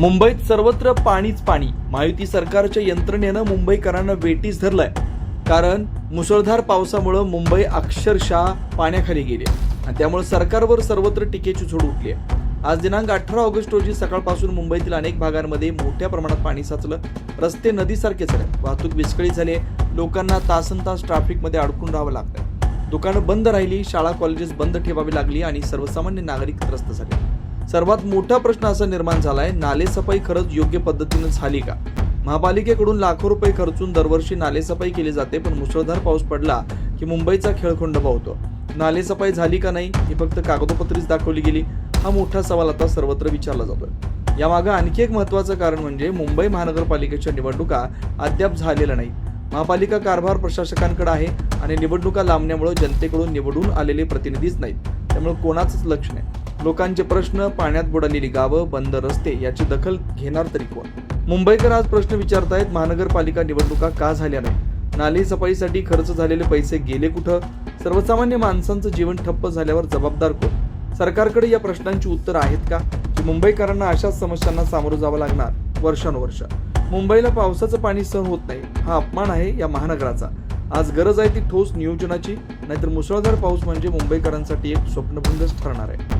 मुंबईत सर्वत्र पाणीच पाणी. महायुती सरकारच्या यंत्रणेनं मुंबईकरांना वेटीस धरलंय. कारण मुसळधार पावसामुळं मुंबई अक्षरशः पाण्याखाली गेली आणि त्यामुळे सरकारवर सर्वत्र टीकेची झोड उठली आहे. आज दिनांक अठरा ऑगस्ट रोजी सकाळपासून मुंबईतील अनेक भागांमध्ये मोठ्या प्रमाणात पाणी साचलं. रस्ते नदीसारखे झाले. वाहतूक विस्कळीत झाली लोकांना तासन तास ट्रॅफिकमध्ये अडकून राहावं लागतं दुकानं बंद राहिली शाळा कॉलेजेस बंद ठेवावी लागली आणि सर्वसामान्य नागरिक त्रस्त झाले. सर्वात मोठा प्रश्न असा निर्माण झालाय नालेसफाई खरंच योग्य पद्धतीनं झाली का? महापालिकेकडून लाखो रुपये खर्चून दरवर्षी नालेसफाई केली जाते पण मुसळधार पाऊस पडला की मुंबईचा खेळखंडोबा होतो नालेसफाई झाली का नाही ही फक्त कागदोपत्रीच दाखवली गेली. हा मोठा सवाल आता सर्वत्र विचारला जातोय. यामागं आणखी एक महत्वाचं कारण म्हणजे मुंबई महानगरपालिकेच्या निवडणुका अद्याप झालेल्या नाही महापालिका कारभार प्रशासकांकडे आहे आणि निवडणुका लांबण्यामुळे जनतेकडून निवडून आलेले प्रतिनिधीच नाहीत. त्यामुळे कोणाचंच लक्ष नाही. लोकांचे प्रश्न पाण्यात बुडालेली गावं बंद रस्ते याची दखल घेणार तरी कोण? मुंबईकर आज प्रश्न विचारतायत महानगरपालिका निवडणुका का झाल्या नाही नाली सफाईसाठी खर्च झालेले पैसे गेले कुठं? सर्वसामान्य माणसांचं जीवन ठप्प झाल्यावर जबाबदार कोण? सरकारकडे या प्रश्नांची उत्तरं आहेत का? की मुंबईकरांना अशाच समस्यांना सामोरं जावं लागणार वर्षानुवर्ष? मुंबईला पावसाचं पाणी सहन होत नाही हा अपमान आहे या महानगराचा. आज गरज आहे ती ठोस नियोजनाची नाहीतर मुसळधार पाऊस म्हणजे मुंबईकरांसाठी एक स्वप्नभंगच ठरणार आहे.